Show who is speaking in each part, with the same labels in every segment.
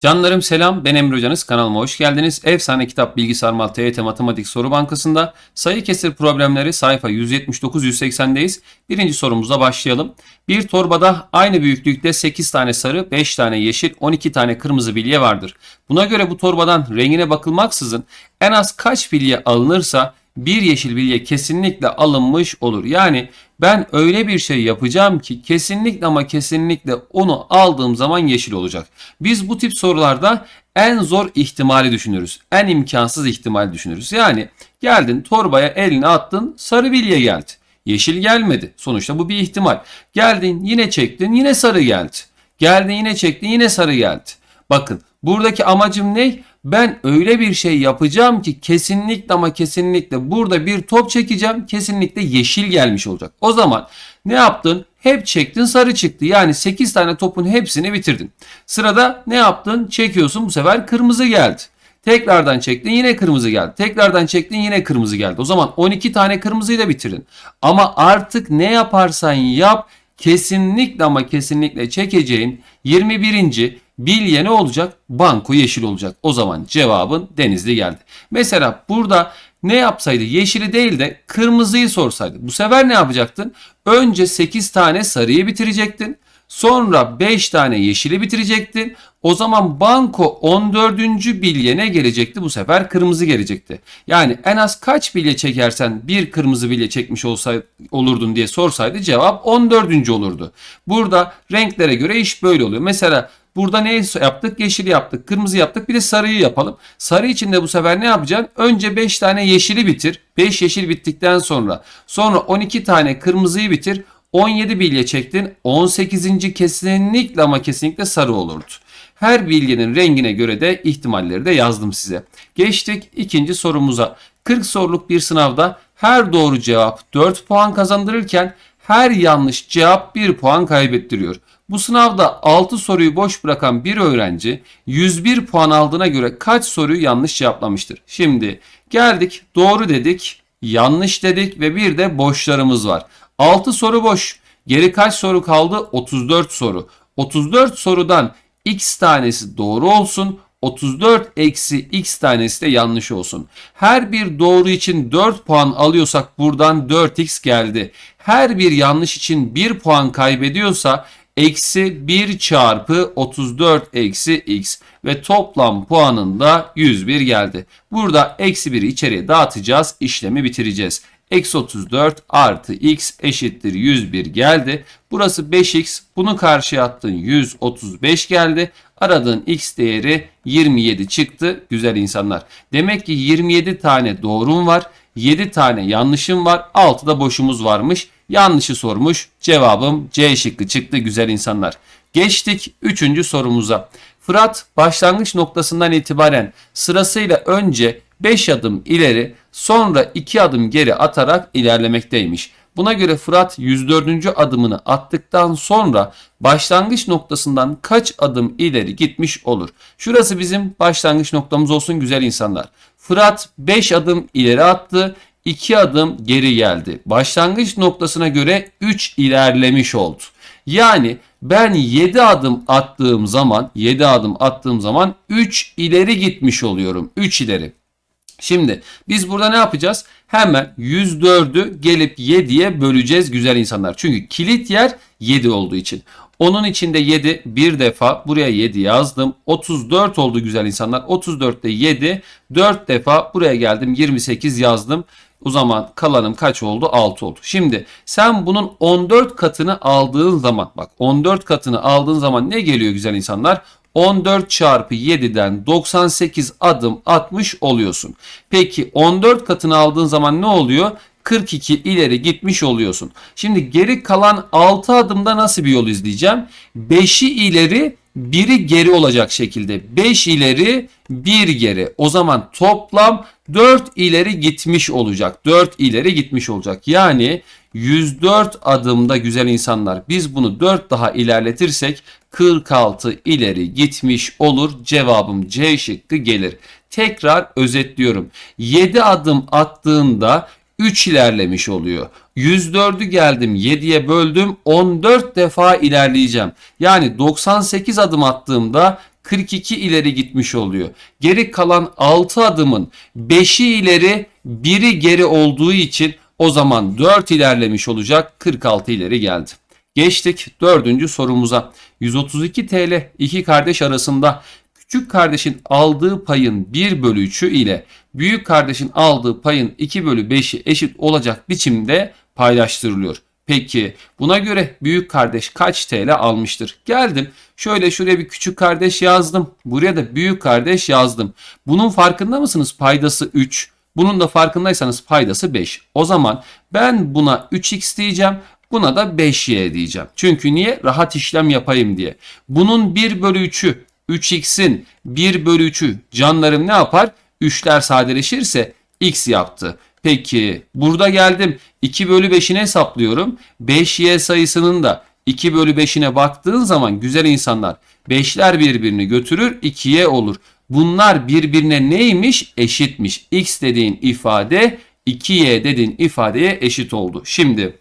Speaker 1: Canlarım selam ben Emre Hocanız kanalıma hoş geldiniz. Efsane Kitap Bilgisayar Mal TYT Matematik Soru Bankası'nda sayı kesir problemleri sayfa 179-180'deyiz. Birinci sorumuzla başlayalım. Bir torbada aynı büyüklükte 8 tane sarı, 5 tane yeşil, 12 tane kırmızı bilye vardır. Buna göre bu torbadan rengine bakılmaksızın en az kaç bilye alınırsa bir yeşil bilye kesinlikle alınmış olur. Yani ben öyle bir şey yapacağım ki kesinlikle ama kesinlikle onu aldığım zaman yeşil olacak. Biz bu tip sorularda en zor ihtimali düşünürüz. En imkansız ihtimali düşünürüz. Yani geldin torbaya elini attın sarı bilye geldi. Yeşil gelmedi. Sonuçta bu bir ihtimal. Geldin yine çektin yine sarı geldi. Geldin yine çektin yine sarı geldi. Bakın buradaki amacım ne? Ben öyle bir şey yapacağım ki kesinlikle ama kesinlikle burada bir top çekeceğim. Kesinlikle yeşil gelmiş olacak. O zaman ne yaptın? Hep çektin sarı çıktı. Yani 8 tane topun hepsini bitirdin. Sırada ne yaptın? Çekiyorsun bu sefer kırmızı geldi. Tekrardan çektin yine kırmızı geldi. Tekrardan çektin yine kırmızı geldi. O zaman 12 tane kırmızıyı da bitirdin. Ama artık ne yaparsan yap kesinlikle ama kesinlikle çekeceğin 21. bilye ne olacak? Banko yeşil olacak. O zaman cevabın denizli geldi. Mesela burada ne yapsaydı? Yeşili değil de kırmızıyı sorsaydı. Bu sefer ne yapacaktın? Önce 8 tane sarıyı bitirecektin. Sonra 5 tane yeşili bitirecektin. O zaman banko 14. bilye ne gelecekti? Bu sefer kırmızı gelecekti. Yani en az kaç bilye çekersen bir kırmızı bilye çekmiş olsaydı, olurdun diye sorsaydı cevap 14. olurdu. Burada renklere göre iş böyle oluyor. Mesela Burada ne yaptık? Yeşil yaptık, kırmızı yaptık. Bir de sarıyı yapalım. Sarı için de bu sefer ne yapacaksın? Önce 5 tane yeşili bitir. 5 yeşil bittikten sonra. Sonra 12 tane kırmızıyı bitir. 17 bilye çektin. 18. kesinlikle ama kesinlikle sarı olurdu. Her bilginin rengine göre de ihtimalleri de yazdım size. Geçtik ikinci sorumuza. 40 soruluk bir sınavda her doğru cevap 4 puan kazandırırken her yanlış cevap 1 puan kaybettiriyor. Bu sınavda 6 soruyu boş bırakan bir öğrenci 101 puan aldığına göre kaç soruyu yanlış cevaplamıştır? Şimdi geldik doğru dedik, yanlış dedik ve bir de boşlarımız var. 6 soru boş. Geri kaç soru kaldı? 34 soru. 34 sorudan x tanesi doğru olsun. 34 eksi x tanesi de yanlış olsun. Her bir doğru için 4 puan alıyorsak buradan 4x geldi. Her bir yanlış için 1 puan kaybediyorsa eksi 1 çarpı 34 eksi x ve toplam puanında 101 geldi. Burada eksi 1'i içeriye dağıtacağız işlemi bitireceğiz. Eksi 34 artı x eşittir 101 geldi. Burası 5x. Bunu karşıya attın 135 geldi. Aradığın x değeri 27 çıktı. Güzel insanlar. Demek ki 27 tane doğrum var. 7 tane yanlışım var. 6 da boşumuz varmış. Yanlışı sormuş. Cevabım C şıkkı çıktı güzel insanlar. Geçtik 3. sorumuza. Fırat başlangıç noktasından itibaren sırasıyla önce 5 adım ileri sonra 2 adım geri atarak ilerlemekteymiş. Buna göre Fırat 104. adımını attıktan sonra başlangıç noktasından kaç adım ileri gitmiş olur? Şurası bizim başlangıç noktamız olsun güzel insanlar. Fırat 5 adım ileri attı. 2 adım geri geldi. Başlangıç noktasına göre 3 ilerlemiş oldu. Yani ben 7 adım attığım zaman 7 adım attığım zaman 3 ileri gitmiş oluyorum. 3 ileri. Şimdi biz burada ne yapacağız? Hemen 104'ü gelip 7'ye böleceğiz güzel insanlar. Çünkü kilit yer 7 olduğu için. Onun içinde 7 bir defa buraya 7 yazdım. 34 oldu güzel insanlar. 34'te 7 4 defa buraya geldim 28 yazdım. O zaman kalanım kaç oldu? 6 oldu. Şimdi sen bunun 14 katını aldığın zaman bak 14 katını aldığın zaman ne geliyor güzel insanlar? 14 çarpı 7'den 98 adım atmış oluyorsun. Peki 14 katını aldığın zaman ne oluyor? 42 ileri gitmiş oluyorsun. Şimdi geri kalan 6 adımda nasıl bir yol izleyeceğim? 5'i ileri, 1'i geri olacak şekilde. 5 ileri, 1 geri. O zaman toplam 4 ileri gitmiş olacak. 4 ileri gitmiş olacak. Yani 104 adımda güzel insanlar biz bunu 4 daha ilerletirsek 46 ileri gitmiş olur. Cevabım C şıkkı gelir. Tekrar özetliyorum. 7 adım attığında 3 ilerlemiş oluyor. 104'ü geldim 7'ye böldüm 14 defa ilerleyeceğim. Yani 98 adım attığımda 42 ileri gitmiş oluyor. Geri kalan 6 adımın 5'i ileri, biri geri olduğu için o zaman 4 ilerlemiş olacak. 46 ileri geldi. Geçtik dördüncü sorumuza. 132 TL iki kardeş arasında küçük kardeşin aldığı payın 1 bölü 3'ü ile büyük kardeşin aldığı payın 2 bölü 5'i eşit olacak biçimde paylaştırılıyor. Peki buna göre büyük kardeş kaç TL almıştır? Geldim şöyle şuraya bir küçük kardeş yazdım. Buraya da büyük kardeş yazdım. Bunun farkında mısınız? Paydası 3. Bunun da farkındaysanız paydası 5. O zaman ben buna 3x diyeceğim. Buna da 5y diyeceğim. Çünkü niye? Rahat işlem yapayım diye. Bunun 1 bölü 3'ü 3x'in 1 bölü 3'ü canlarım ne yapar? 3'ler sadeleşirse x yaptı. Peki burada geldim 2 bölü 5'ini hesaplıyorum. 5y sayısının da 2 bölü 5'ine baktığın zaman güzel insanlar 5'ler birbirini götürür 2y olur. Bunlar birbirine neymiş? Eşitmiş. x dediğin ifade 2y dediğin ifadeye eşit oldu. Şimdi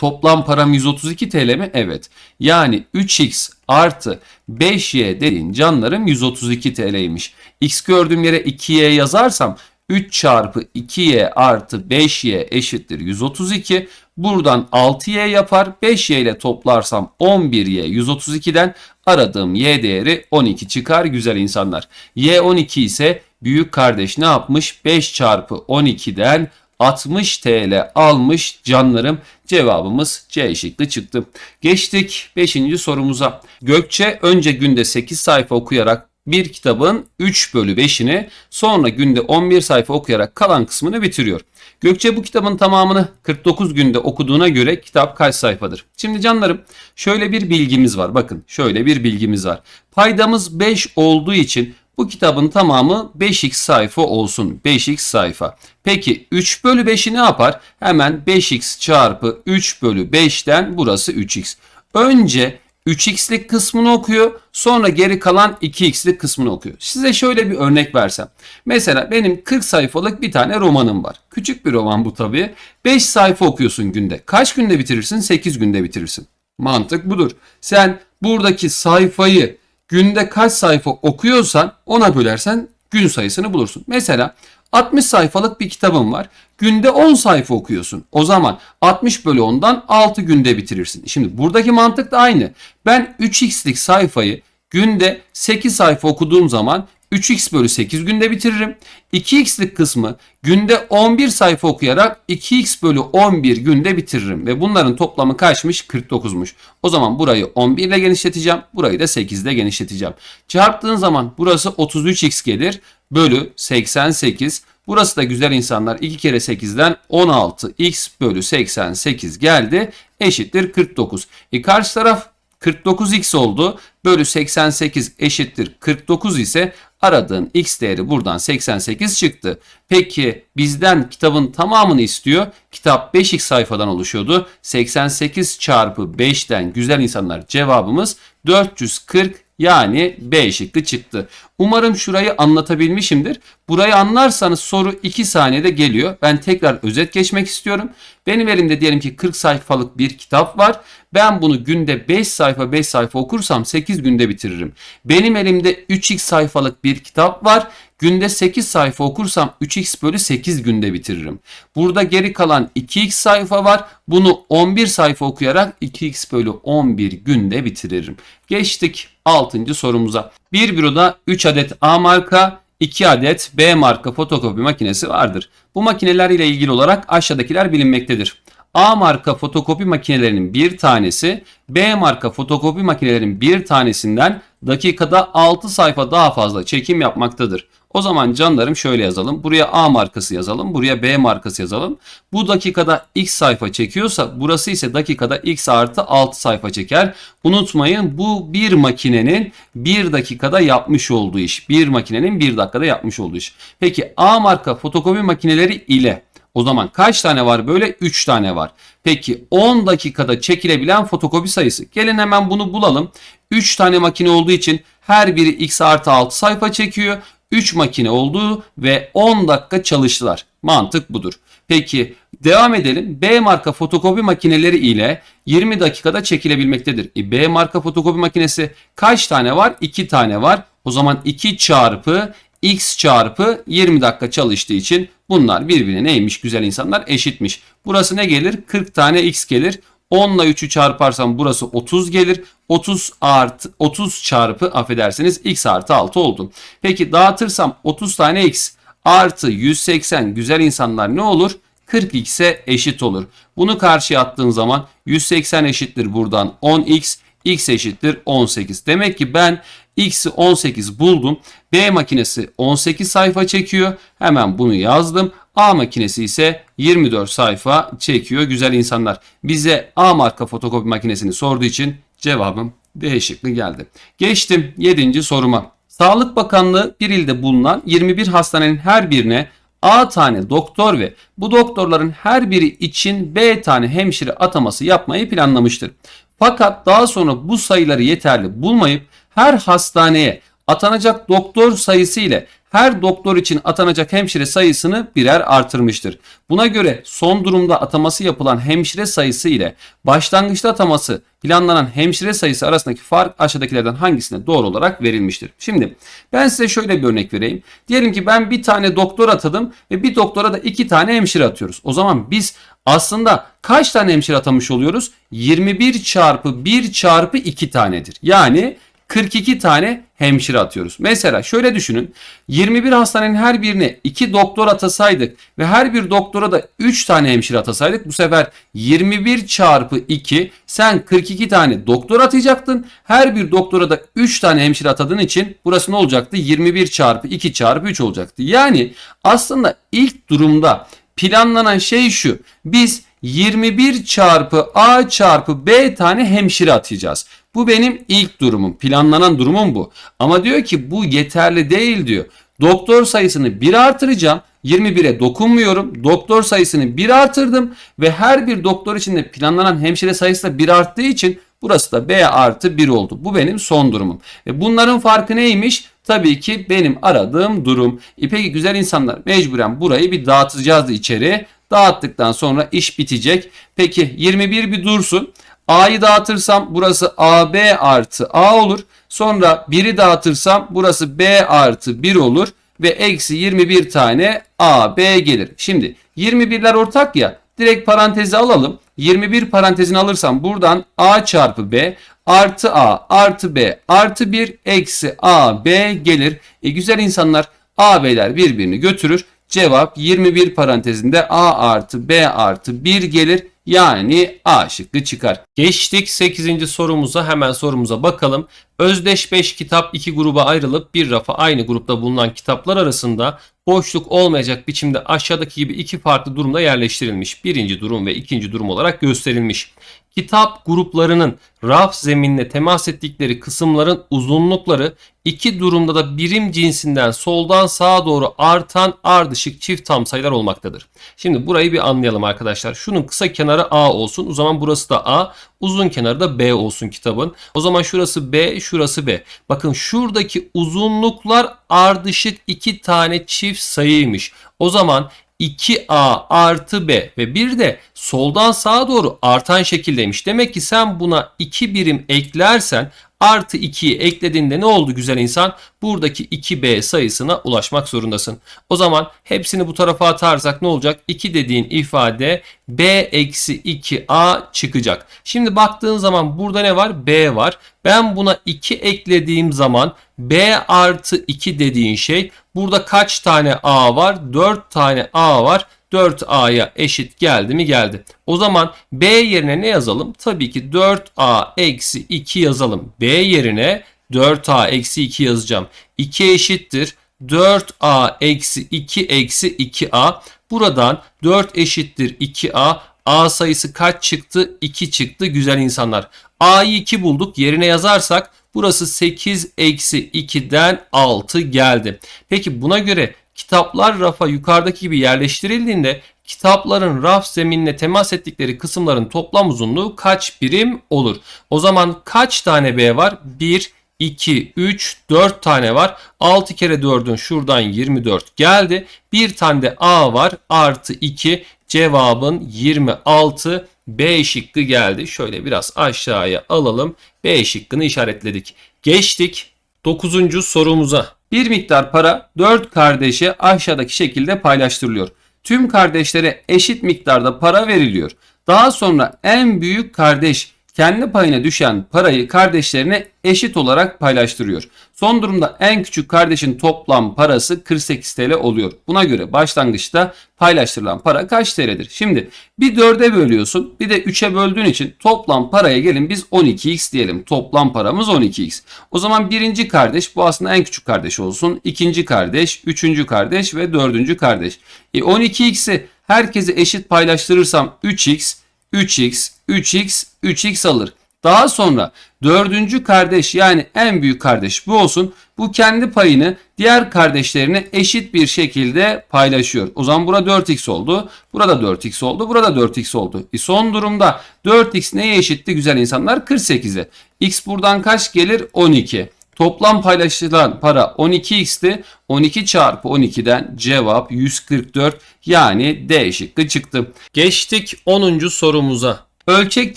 Speaker 1: Toplam param 132 TL mi? Evet. Yani 3x artı 5y dediğin canlarım 132 TL'ymiş. X gördüğüm yere 2y yazarsam 3 çarpı 2y artı 5y eşittir 132. Buradan 6y yapar. 5y ile toplarsam 11y 132'den aradığım y değeri 12 çıkar güzel insanlar. y 12 ise büyük kardeş ne yapmış? 5 çarpı 12'den 60 TL almış canlarım. Cevabımız C şıkkı çıktı. Geçtik 5. sorumuza. Gökçe önce günde 8 sayfa okuyarak bir kitabın 3 bölü 5'ini sonra günde 11 sayfa okuyarak kalan kısmını bitiriyor. Gökçe bu kitabın tamamını 49 günde okuduğuna göre kitap kaç sayfadır? Şimdi canlarım şöyle bir bilgimiz var. Bakın şöyle bir bilgimiz var. Paydamız 5 olduğu için bu kitabın tamamı 5x sayfa olsun. 5x sayfa. Peki 3 bölü 5'i ne yapar? Hemen 5x çarpı 3 bölü 5'ten burası 3x. Önce 3x'lik kısmını okuyor. Sonra geri kalan 2x'lik kısmını okuyor. Size şöyle bir örnek versem. Mesela benim 40 sayfalık bir tane romanım var. Küçük bir roman bu tabii. 5 sayfa okuyorsun günde. Kaç günde bitirirsin? 8 günde bitirirsin. Mantık budur. Sen buradaki sayfayı günde kaç sayfa okuyorsan ona bölersen gün sayısını bulursun. Mesela 60 sayfalık bir kitabın var. Günde 10 sayfa okuyorsun. O zaman 60 bölü 10'dan 6 günde bitirirsin. Şimdi buradaki mantık da aynı. Ben 3x'lik sayfayı günde 8 sayfa okuduğum zaman 3x bölü 8 günde bitiririm. 2x'lik kısmı günde 11 sayfa okuyarak 2x bölü 11 günde bitiririm. Ve bunların toplamı kaçmış? 49'muş. O zaman burayı 11 ile genişleteceğim. Burayı da 8 ile genişleteceğim. Çarptığın zaman burası 33x gelir. Bölü 88. Burası da güzel insanlar 2 kere 8'den 16 x bölü 88 geldi. Eşittir 49. E karşı taraf 49x oldu. Bölü 88 eşittir 49 ise aradığın x değeri buradan 88 çıktı. Peki bizden kitabın tamamını istiyor. Kitap 5x sayfadan oluşuyordu. 88 çarpı 5'ten güzel insanlar cevabımız 440 yani B şıkkı çıktı. Umarım şurayı anlatabilmişimdir. Burayı anlarsanız soru 2 saniyede geliyor. Ben tekrar özet geçmek istiyorum. Benim elimde diyelim ki 40 sayfalık bir kitap var. Ben bunu günde 5 sayfa 5 sayfa okursam 8 günde bitiririm. Benim elimde 3x sayfalık bir kitap var. Günde 8 sayfa okursam 3x bölü 8 günde bitiririm. Burada geri kalan 2x sayfa var. Bunu 11 sayfa okuyarak 2x bölü 11 günde bitiririm. Geçtik 6. sorumuza. Bir büroda 3 adet A marka 2 adet B marka fotokopi makinesi vardır. Bu makineler ile ilgili olarak aşağıdakiler bilinmektedir. A marka fotokopi makinelerinin bir tanesi B marka fotokopi makinelerinin bir tanesinden dakikada 6 sayfa daha fazla çekim yapmaktadır. O zaman canlarım şöyle yazalım. Buraya A markası yazalım. Buraya B markası yazalım. Bu dakikada X sayfa çekiyorsa burası ise dakikada X artı 6 sayfa çeker. Unutmayın bu bir makinenin bir dakikada yapmış olduğu iş. Bir makinenin bir dakikada yapmış olduğu iş. Peki A marka fotokopi makineleri ile o zaman kaç tane var böyle? 3 tane var. Peki 10 dakikada çekilebilen fotokopi sayısı. Gelin hemen bunu bulalım. 3 tane makine olduğu için her biri x artı 6 sayfa çekiyor. 3 makine olduğu ve 10 dakika çalıştılar. Mantık budur. Peki devam edelim. B marka fotokopi makineleri ile 20 dakikada çekilebilmektedir. E, B marka fotokopi makinesi kaç tane var? 2 tane var. O zaman 2 çarpı x çarpı 20 dakika çalıştığı için bunlar birbirine neymiş güzel insanlar eşitmiş. Burası ne gelir? 40 tane x gelir. 10 ile 3'ü çarparsam burası 30 gelir. 30 artı 30 çarpı affedersiniz x artı 6 oldu. Peki dağıtırsam 30 tane x artı 180 güzel insanlar ne olur? 40x'e eşit olur. Bunu karşıya attığın zaman 180 eşittir buradan 10x, x eşittir 18. Demek ki ben x'i 18 buldum. B makinesi 18 sayfa çekiyor. Hemen bunu yazdım. A makinesi ise 24 sayfa çekiyor güzel insanlar. Bize A marka fotokopi makinesini sorduğu için cevabım D geldi. Geçtim 7. soruma. Sağlık Bakanlığı bir ilde bulunan 21 hastanenin her birine A tane doktor ve bu doktorların her biri için B tane hemşire ataması yapmayı planlamıştır. Fakat daha sonra bu sayıları yeterli bulmayıp her hastaneye atanacak doktor sayısı ile her doktor için atanacak hemşire sayısını birer artırmıştır. Buna göre son durumda ataması yapılan hemşire sayısı ile başlangıçta ataması planlanan hemşire sayısı arasındaki fark aşağıdakilerden hangisine doğru olarak verilmiştir? Şimdi ben size şöyle bir örnek vereyim. Diyelim ki ben bir tane doktor atadım ve bir doktora da iki tane hemşire atıyoruz. O zaman biz aslında kaç tane hemşire atamış oluyoruz? 21 çarpı 1 çarpı 2 tanedir. Yani 42 tane hemşire atıyoruz. Mesela şöyle düşünün. 21 hastanenin her birine 2 doktor atasaydık ve her bir doktora da 3 tane hemşire atasaydık bu sefer 21 çarpı 2 sen 42 tane doktor atacaktın. Her bir doktora da 3 tane hemşire atadığın için burası ne olacaktı? 21 çarpı 2 çarpı 3 olacaktı. Yani aslında ilk durumda planlanan şey şu. Biz 21 çarpı A çarpı B tane hemşire atacağız. Bu benim ilk durumum. Planlanan durumum bu. Ama diyor ki bu yeterli değil diyor. Doktor sayısını 1 artıracağım. 21'e dokunmuyorum. Doktor sayısını 1 artırdım ve her bir doktor için de planlanan hemşire sayısı da 1 arttığı için burası da B artı 1 oldu. Bu benim son durumum. Ve bunların farkı neymiş? Tabii ki benim aradığım durum. E peki güzel insanlar mecburen burayı bir dağıtacağız içeri. Dağıttıktan sonra iş bitecek. Peki 21 bir dursun. A'yı dağıtırsam burası AB artı A olur. Sonra 1'i dağıtırsam burası B artı 1 olur. Ve eksi 21 tane AB gelir. Şimdi 21'ler ortak ya. Direkt parantezi alalım. 21 parantezini alırsam buradan A çarpı B artı A artı B artı 1 eksi AB gelir. E güzel insanlar AB'ler birbirini götürür. Cevap 21 parantezinde A artı B artı 1 gelir. Yani A şıkkı çıkar. Geçtik 8. sorumuza hemen sorumuza bakalım. Özdeş 5 kitap iki gruba ayrılıp bir rafa aynı grupta bulunan kitaplar arasında boşluk olmayacak biçimde aşağıdaki gibi iki farklı durumda yerleştirilmiş. Birinci durum ve ikinci durum olarak gösterilmiş. Kitap gruplarının raf zeminine temas ettikleri kısımların uzunlukları iki durumda da birim cinsinden soldan sağa doğru artan ardışık çift tam sayılar olmaktadır. Şimdi burayı bir anlayalım arkadaşlar. Şunun kısa kenarı A olsun. O zaman burası da A. Uzun kenarı da B olsun kitabın. O zaman şurası B, şurası B. Bakın şuradaki uzunluklar ardışık iki tane çift sayıymış. O zaman 2A artı B ve bir de soldan sağa doğru artan şekildeymiş. Demek ki sen buna 2 birim eklersen artı 2'yi eklediğinde ne oldu güzel insan? Buradaki 2b sayısına ulaşmak zorundasın. O zaman hepsini bu tarafa atarsak ne olacak? 2 dediğin ifade b eksi 2a çıkacak. Şimdi baktığın zaman burada ne var? b var. Ben buna 2 eklediğim zaman b artı 2 dediğin şey burada kaç tane a var? 4 tane a var. 4a'ya eşit geldi mi geldi. O zaman b yerine ne yazalım? Tabii ki 4a eksi 2 yazalım. b yerine 4a eksi 2 yazacağım. 2 eşittir 4a eksi 2 eksi 2a. Buradan 4 eşittir 2a. A sayısı kaç çıktı? 2 çıktı güzel insanlar. A'yı 2 bulduk. Yerine yazarsak burası 8 eksi 2'den 6 geldi. Peki buna göre kitaplar rafa yukarıdaki gibi yerleştirildiğinde kitapların raf zeminine temas ettikleri kısımların toplam uzunluğu kaç birim olur? O zaman kaç tane B var? 1, 2, 3, 4 tane var. 6 kere 4'ün şuradan 24 geldi. Bir tane de A var. Artı 2 cevabın 26 B şıkkı geldi. Şöyle biraz aşağıya alalım. B şıkkını işaretledik. Geçtik 9. sorumuza. Bir miktar para 4 kardeşe aşağıdaki şekilde paylaştırılıyor. Tüm kardeşlere eşit miktarda para veriliyor. Daha sonra en büyük kardeş kendi payına düşen parayı kardeşlerine eşit olarak paylaştırıyor. Son durumda en küçük kardeşin toplam parası 48 TL oluyor. Buna göre başlangıçta paylaştırılan para kaç TL'dir? Şimdi bir 4'e bölüyorsun bir de 3'e böldüğün için toplam paraya gelin biz 12x diyelim. Toplam paramız 12x. O zaman birinci kardeş bu aslında en küçük kardeş olsun. ikinci kardeş, üçüncü kardeş ve dördüncü kardeş. E 12x'i herkese eşit paylaştırırsam 3x, 3x, 3x, 3x alır. Daha sonra dördüncü kardeş yani en büyük kardeş bu olsun. Bu kendi payını diğer kardeşlerine eşit bir şekilde paylaşıyor. O zaman burada 4x oldu. Burada 4x oldu. Burada 4x oldu. E son durumda 4x neye eşitti güzel insanlar? 48'e. X buradan kaç gelir? 12. Toplam paylaşılan para 12x'ti. 12 çarpı 12'den cevap 144 yani D şıkkı çıktı. Geçtik 10. sorumuza. Ölçek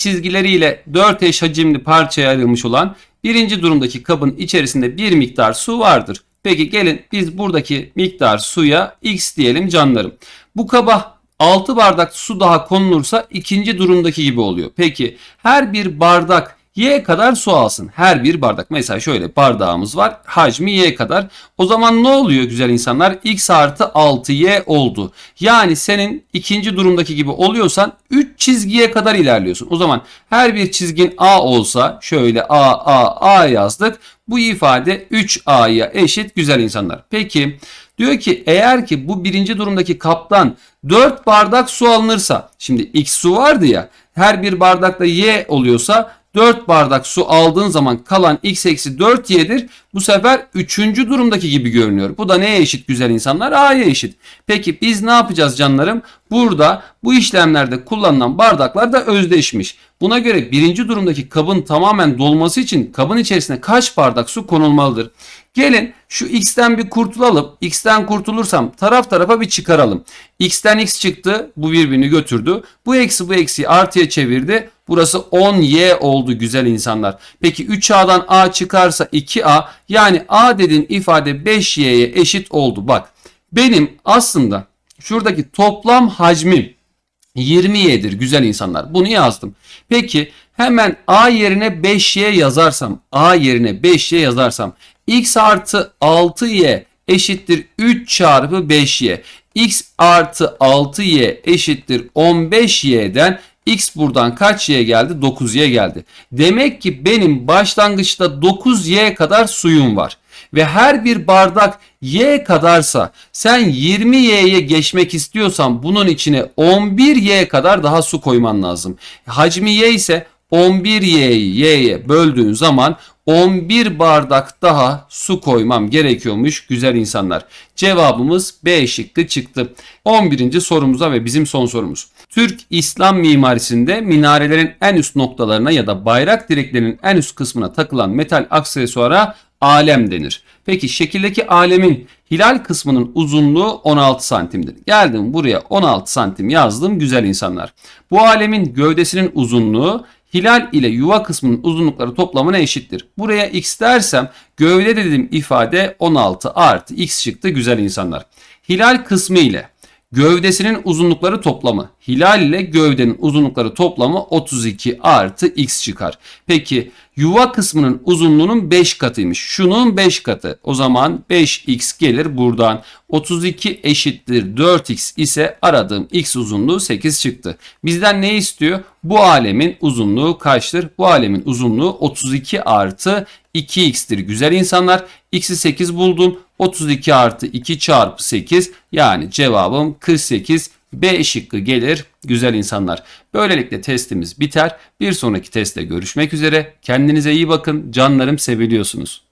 Speaker 1: çizgileriyle 4 eş hacimli parçaya ayrılmış olan birinci durumdaki kabın içerisinde bir miktar su vardır. Peki gelin biz buradaki miktar suya x diyelim canlarım. Bu kaba 6 bardak su daha konulursa ikinci durumdaki gibi oluyor. Peki her bir bardak y kadar su alsın. Her bir bardak. Mesela şöyle bardağımız var. Hacmi y kadar. O zaman ne oluyor güzel insanlar? x artı 6y oldu. Yani senin ikinci durumdaki gibi oluyorsan 3 çizgiye kadar ilerliyorsun. O zaman her bir çizgin a olsa şöyle a a a yazdık. Bu ifade 3a'ya eşit güzel insanlar. Peki diyor ki eğer ki bu birinci durumdaki kaptan 4 bardak su alınırsa şimdi x su vardı ya her bir bardakta y oluyorsa 4 bardak su aldığın zaman kalan x eksi 4 y'dir. Bu sefer 3. durumdaki gibi görünüyor. Bu da neye eşit güzel insanlar? A'ya eşit. Peki biz ne yapacağız canlarım? Burada bu işlemlerde kullanılan bardaklar da özdeşmiş. Buna göre birinci durumdaki kabın tamamen dolması için kabın içerisine kaç bardak su konulmalıdır? Gelin şu x'ten bir kurtulalım. x'ten kurtulursam taraf tarafa bir çıkaralım. x'ten x çıktı. Bu birbirini götürdü. Bu eksi bu eksiyi artıya çevirdi. Burası 10y oldu güzel insanlar. Peki 3a'dan a çıkarsa 2a yani a dediğin ifade 5y'ye eşit oldu. Bak benim aslında şuradaki toplam hacmim 20y'dir güzel insanlar. Bunu yazdım. Peki hemen a yerine 5y yazarsam a yerine 5y yazarsam x artı 6y eşittir 3 çarpı 5y. x artı 6y eşittir 15y'den x buradan kaç y geldi? 9y geldi. Demek ki benim başlangıçta 9y kadar suyum var. Ve her bir bardak y kadarsa sen 20y'ye geçmek istiyorsan bunun içine 11y kadar daha su koyman lazım. Hacmi y ise 11y'yi y'ye böldüğün zaman 11 bardak daha su koymam gerekiyormuş güzel insanlar. Cevabımız B şıkkı çıktı. 11. sorumuza ve bizim son sorumuz. Türk İslam mimarisinde minarelerin en üst noktalarına ya da bayrak direklerinin en üst kısmına takılan metal aksesuara alem denir. Peki şekildeki alemin hilal kısmının uzunluğu 16 santimdir. Geldim buraya 16 santim yazdım güzel insanlar. Bu alemin gövdesinin uzunluğu hilal ile yuva kısmının uzunlukları toplamına eşittir. Buraya x dersem gövde dediğim ifade 16 artı x çıktı güzel insanlar. Hilal kısmı ile gövdesinin uzunlukları toplamı. Hilal ile gövdenin uzunlukları toplamı 32 artı x çıkar. Peki yuva kısmının uzunluğunun 5 katıymış. Şunun 5 katı. O zaman 5x gelir buradan. 32 eşittir 4x ise aradığım x uzunluğu 8 çıktı. Bizden ne istiyor? Bu alemin uzunluğu kaçtır? Bu alemin uzunluğu 32 artı 2x'tir güzel insanlar. X'i 8 buldum. 32 artı 2 çarpı 8 yani cevabım 48 B şıkkı gelir güzel insanlar. Böylelikle testimiz biter. Bir sonraki testte görüşmek üzere. Kendinize iyi bakın. Canlarım seviliyorsunuz.